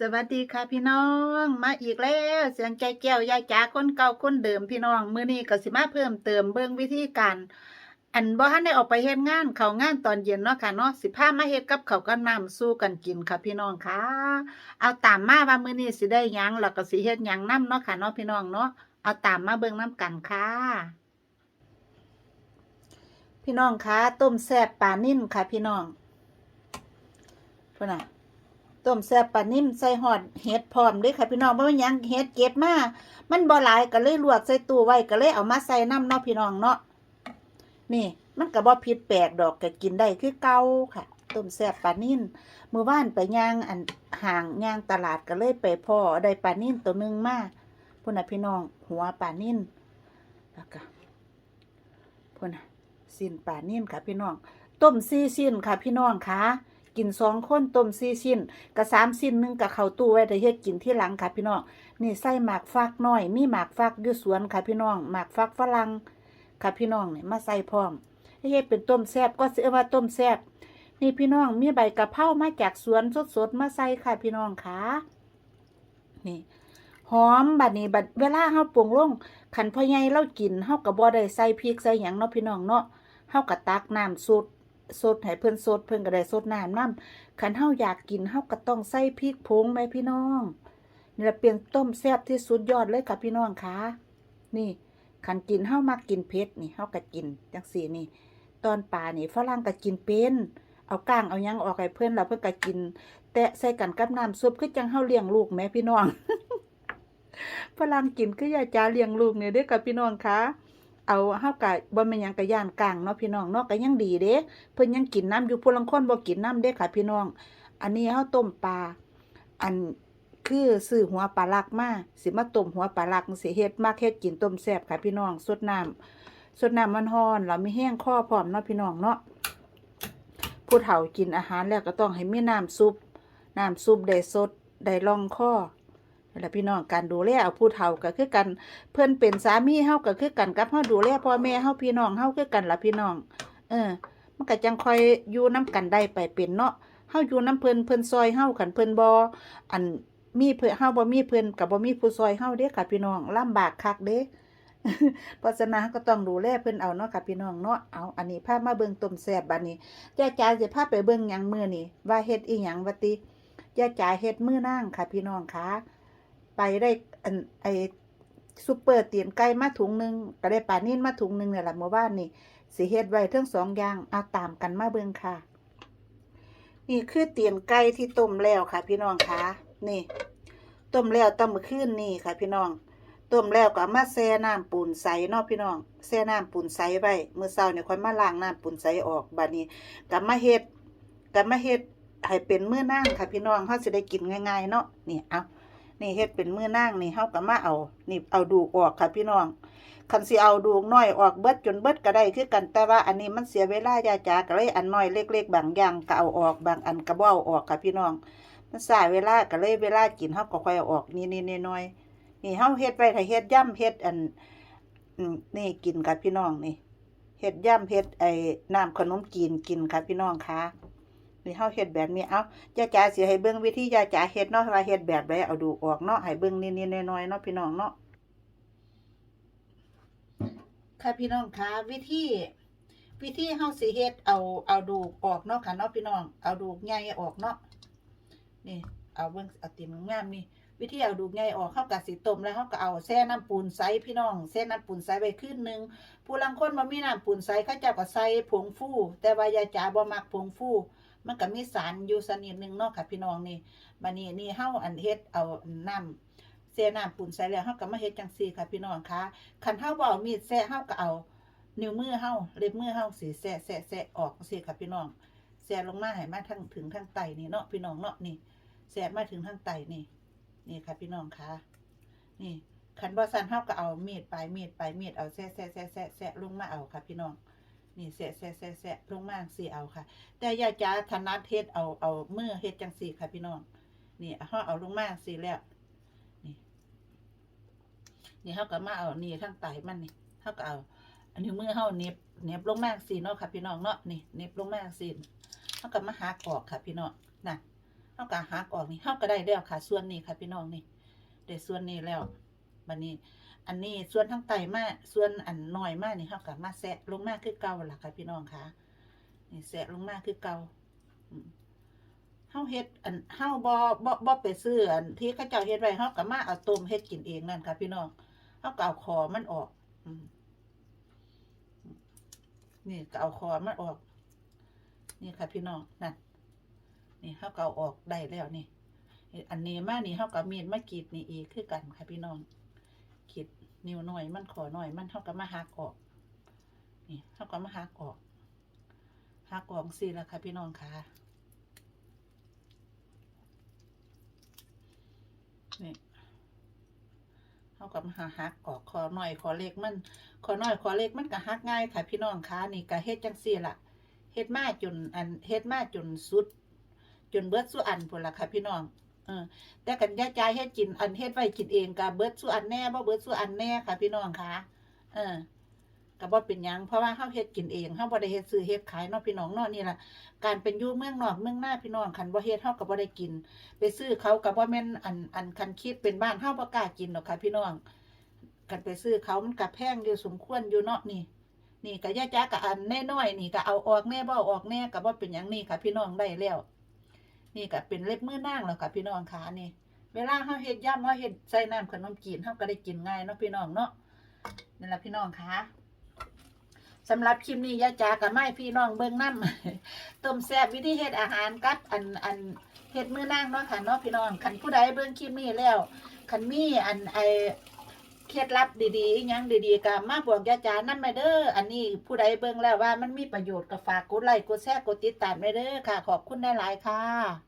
สวัสดีค่ะพี่น้องมาอีกแล้วเสียงใจแก้วยายจ๋าคนเก่าคนเดิมพี่น้องมื้อนี้ก็สิมาเพิ่มเติมเบิ่งวิธีการอันบ่ทันได้ออกไปเฮ็ดงานเข้างานตอนเย็นเนาะค่ะเนาะสิพามาเฮ็ดกับเขากับน้ำสู้กันกินค่ะพี่น้องค่ะ เอาตามมาว่ามื้อนี้สิได้หยังแล้วก็สิเฮ็ดหยังนํเนาะค่ะเนาะพี่น้องเนาะเอาตามมาเบิ่งนํกันค่ะ พี่น้องคะต้มแซ่บปลานิ่นค่ะพี่น้องพุ่นน่ะ ต้มแซ่บปลานิ่มใส่หอดเห็ดพร้อมเด้วยค่ะพี่น้องเพราะว่ายังเห็ดเก็บมา มันบ่หลายก็เลยลวกใส่ตู้ไว้ก็เลยเอามาใส่น้ำเนาะพี่น้องเนาะ นี่ มันก็บ่ผิดแปลกดอกก็กินได้คือเก่าค่ะ ต้มแซ่บปลานิ่มมือวานไปย่างอันห่างย่างตลาดก็เลยไปพ่อได้ปลานิ่มตัวหนึงมาพุ่นน่ะพี่น้องหัวปลานิ่มแล้วก็พุ่นน่ะสิ้นปลานิ่มค่ะพี่น้อง ต้มซี่สิ้นค่ะพี่น้องค่ะ กินสองคนต้มสี่ชิ้นกะสามชิ้นนึงกะเข้าตู้ไว้แต่เฮ็ดกินที่หลังค่ะพี่น้องนี่ใส่หมากฟักน้อย มีหมากฟักอยู่สวนค่ะพี่น้องหมากฟักฝรั่งค่ะพี่น้องนี่มาใส่พร้อมเฮ็ดเป็นต้มแซ่บก็เรียว่าต้มแซ่บนี่พี่น้องมีใบกะเพรามาจากสวนสดๆมาใส่ค่ะพี่น้องค่ะนี่หอมบัดนี้บัดเวลาเฮาปรุงลงคันพ่อใหญ่เรากินเฮาก็บ่ได้ใส่พริกใส่หยังเนาะพี่น้องเนาะเฮาก็ตักน้ำซุป สดให้เพิ่นสดเพิ่นก็ได้สดน้ำน้ำคันเฮาอยากกินเฮาก็ต้องใส่พริกผงแม่พี่น้องนี่ละเป็นต้มแซ่บที่สุดยอดเลยค่ะพี่น้องคะนี่คันกินเฮามักกินเผ็ดนี่เฮาก็กินจังซี่นี่ ตอนป่านี่ฝรั่งก็กินเป็นเอาก้างเอายังออกให้เพิ่อนแล้วเพิ่นก็กิน แตะใส่กันกับน้ำซุปคือจังเฮาเลี้ยงลูกแม่พี่น้องฝรั่งกินคือยาจาเลี้ยงลูกเนี่ยเด้อค่ะพี่น้องค่ะ เอาเฮากะบ่แม่นหยังกะย่านกลางเนาะพี่น้องเนาะก็ยังดีเด้เพิ่นยังกินน้ำอยู่ผู้ลังคนบ่กินน้ำเด้ค่ะพี่น้อง อันนี้เฮาต้มปลาอันคือซื้อหัวปลาลักมาสิมาต้มหัวปลาลักสิเฮ็ดมากเฮ็ดกินต้มแซ่บค่ะพี่น้องสดน้ำสดน้ำมันร้อนแล้วมีแห้งคอพร้อมเนาะพี่น้องเนาะผู้เฒ่ากินอาหารแล้วก็ต้องให้มีน้ำซุปน้ำซุปได้สดได้ร่องคอ แหละพี่น้องการดูแลเอาผู้เฒ่าก็คือกันเพื่อนเป็นสามีเฮาก็คือกันกับเฮาดูแลพ่อแม่เฮาพี่น้องเฮาคือกันล่ะพี่น้อง เออ มันก็จังคอยอยู่นํกันได้ไปเป็นเนาะเฮาอยู่นํเพิ่นเพิ่นซอยเฮาคันเพิ่นบ่อันมีเพิ่นเฮาบ่มีเพิ่นก็บ่มีผู้ซอยเฮาเด้ค่ะพี่น้องลำบากคักเด้เพราะฉะนั้นก็ต้องดูแลเพิ่นเอาเนาะค่ะพี่น้องเนาะเอาอันนี้พามาเบิ่งต้มแซ่บบัดนี้ย่าจ๋าสิพาไปเบิ่งหยังมื้อนี้ว่าเฮ็ดอีหยังว่าติย่าจ๋าเฮ็ดมื้อนางค่ะพี่น้องค่ะ ไปได้อันไอซุปเปอร์เตียนไก่มาถุงหนึ่งก็ได้ปลานิ่นมาถุงหนึ่งเนี่ยแหละเมื่อวานนี่สิเฮ็ดไว้ทั้งสองอย่างเอาตามกันมาเบิ่งค่ะ นี่คือเตียนไก่ที่ต้มแล้วค่ะ พี่น้องคะนี่ต้มแล้วตั้งมื้อคืนนี่ค่ะ พี่น้องต้มแล้วก็มาแช่น้ำปูนใสเนาะพี่น้องแช่น้ำปูนใสไว้มื้อเช้าเนี่ยค่อยมาล้างน้ำปูนใสออกบัดนี้ก็มาเฮ็ดก็มาเฮ็ดให้เป็นมื้อนางค่ะพี่น้องเฮาสิได้กินง่าย ๆ เนาะนี่เอา นี่เฮ็ดเป็นมือนางนี่เฮาก็มาเอา นี่เอาดูออกค่ะพี่น้องคันสิเอาดูน้อยออกเบิดจนเบิดก็ได้คือกันแต่ว่าอันนี้มันเสียเวลายาจาก็เลยอันน้อยเล็ก ๆ บางอย่างก็เอาออกบางอันก็บ่เอาออกค่ะพี่น้อง มันสายเวลาก็เลยเวลากินเฮาก็ค่อยเอาออกนี่ๆน้อยๆนี่เฮาเฮ็ดไว้ถ้าเฮ็ดย่ำเฮ็ดอันอืมนี่กินกับพี่น้องนี่เฮ็ดย่ำเฮ็ดไอ้น้ำขนมจีนกินค่ะพี่น้องค่ะ นี่เฮาเฮ็ดแบบนี้เอายาจ๋าสิให้เบิ่งวิธียาจ๋าเฮ็ดเนาะว่าเฮ็ดแบบใดเอาดูออกเนาะให้เบิ่งนิดๆน้อยๆเนาะพี่น้องเนาะค่ะพี่น้องคะวิธีวิธีเฮาสิเฮ็ดเอาเอาดูออกเนาะค่ะเนาะพี่น้องเอาดูใหญ่ออกเนาะนี่เอาเบิ่งเอาตีนงามนี่วิธีเอาดูกใหญ่ออกเฮาก็สิต้มแล้วเฮาก็เอาแช่น้ำปูนใสพี่น้องแช่น้ำปูนใสไว้คืนหนึงผู้ลังคนบ่มีน้ำปูนใสเขาเจ้าก็ใส่ผงฟู แต่ว่ายาจ๋าบ่มักผงฟู มันก็มีสารอยู่สนิดหนึงเนาะค่ะพี่น้องนี่บัดนี้นี่เฮาอันเฮ็ดเอาน้ำแช่น้ำปูนใส่แล้วเฮาก็มาเฮ็ดจังซี่ค่ะพี่น้องคะคันเฮาบ่เอามีดแซะเฮาก็เอา นิ้วมือเฮาเล็บมือเฮาสิแซะแซะแซะออกซี่ค่ะพี่น้องแซะลงมาให้มาทั้งถึงทางไตนี่เนาะพี่น้องเนาะนี่แซะมาถึงทางไตนี่ นี่ค่ะพี่น้องคะนี่คันบ่ซั่นเฮาก็เอามีดปลายมีดปลายมีดเอาแซะแซะแซะแซะแซะลงมาเอาค่ะพี่น้อง นี่แซะแซะแซะแซะลงมาสิเอาค่ะ แต่ยายจ๋าถนัดเฮ็ดเอาเอาเมื่อเฮ็ดจังซี่ค่ะพี่น้องนี่เฮาเอาลงมาสิแล้วนี่นี่เฮาก็มาเอานี่ทางไตมันนี่เฮาก็เอาอันนี้มือเฮาเน็บเน็บลงมากสิเนาะค่ะ พี่น้องเนาะนี่เน็บลงมากสิเฮาก็มาหากอกค่ะ พี่น้องน่ะเฮาก็หักออกนี่เฮาก็ได้แล้วค่ะ ส่วนนี้ค่ะ พี่น้องนี่ได้ส่วนนี้แล้วบัดนี้ อันนี้ส่วนทั้งไตมาส่วนอันน้อยมากนี่เฮาก็มาแซะลงมากคือเก่าล่ะค่ะพี่น้องคะนี่แซะลงมากคือเก่าเฮาเฮ็ดอันเฮาบ่บ่บ่ไปซื้ออันที่เขาเจ้าเฮ็ดไว้เฮาก็มาเอาต้มเฮ็ดกินเองนั่นค่ะ พี่น้องเฮาก็เอาคอมันออกนี่ก็เอาคอมันออก นี่ค่ะ พี่น้องนั่นนี่เฮาก็เอาออกได้แล้วนี่อันนี้มานี่เฮาก็มีดมากรีดนี่อีกคือกันค่ะพี่น้องกีด นิ้วหน่อยมันขอหน่อยมันเฮาก็มาหักออก นี่เฮาก็มาหักออกหักออกสิละค่ะพี่น้องค่ะนี่เฮาก็มาหักออกคอหน่อยคอเล็กมันคอหน้อยคอเล็กมันก็หักง่ายค่ะพี่น้องค่ะนี่ก็เฮ็ดจังซี่ละเฮ็ดมาจนอันเฮ็ดมาจนสุด จนเบิดสุอันพุ่นละค่ะพี่น้อง เออแต่กันยาใจายเฮ็ดกินอันเฮ็ดไว้กินเองก็เบิดสุอันแน่บ่เบิดสุอันแน่ค่ะ พี่น้องค่ะเออก็บ่เป็นยังเพราะว่าเฮาเฮ็ดกินเองเฮาบ่ได้เฮ็ดซื้อเฮ็ดขายเนาะพี่น้องเนาะนี่ล่ะการเป็นอยู่เมืองนอกเมืองหน้าพี่น้องคันบ่เฮ็ดเฮาก็บ่ได้กิน ไปซื้อเขาก็บ่แม่นอันอันคันคิดเป็นบ้านเฮาบ่กล้ากินหรอกค่ะพี่น้องกันไปซื้อเขามันก็แพงอยู่สมควรอยู่เนาะนี่ นี่ก็ย่าจ้าก็อันแน่น้อยนี่ก็เอาออกแน่บ่อาออกแน่ก็บ่เป็นหยังนี่ค่ะพี่น้องได้แล้ว นี่ก็เป็นเล็บมือนางแล้วค่ะพี่น้องค่ะนี่ เวลาเฮาเฮ็ดย่ำเฮาเฮ็ดใส่น้ำขนมจีนเฮาก็ได้กินง่ายเนาะพี่น้องเนาะนั่นล่ะพี่น้องค่ะสำหรับคลิปนี้ยาจากับไม้พี่น้องเบิ่งน้ำต้มแซ่บวิธีเฮ็ดอาหารกับอันอันเฮ็ดมือนางเนาะค่ะเนาะพี่น้องคันผู้ใดเบิ่งคลิปนี้แล้วคันมีอันไอเคล็ดลับดีๆอิหยังดีๆก็มาบอกยาจานำไปเด้ออันนี้ผู้ใดเบิ่งแล้วว่ามันมีประโยชน์ก็ฝากกดไลค์กดแชร์กดติดตามไปเด้อค่ะ ขอบคุณหลายๆค่ะ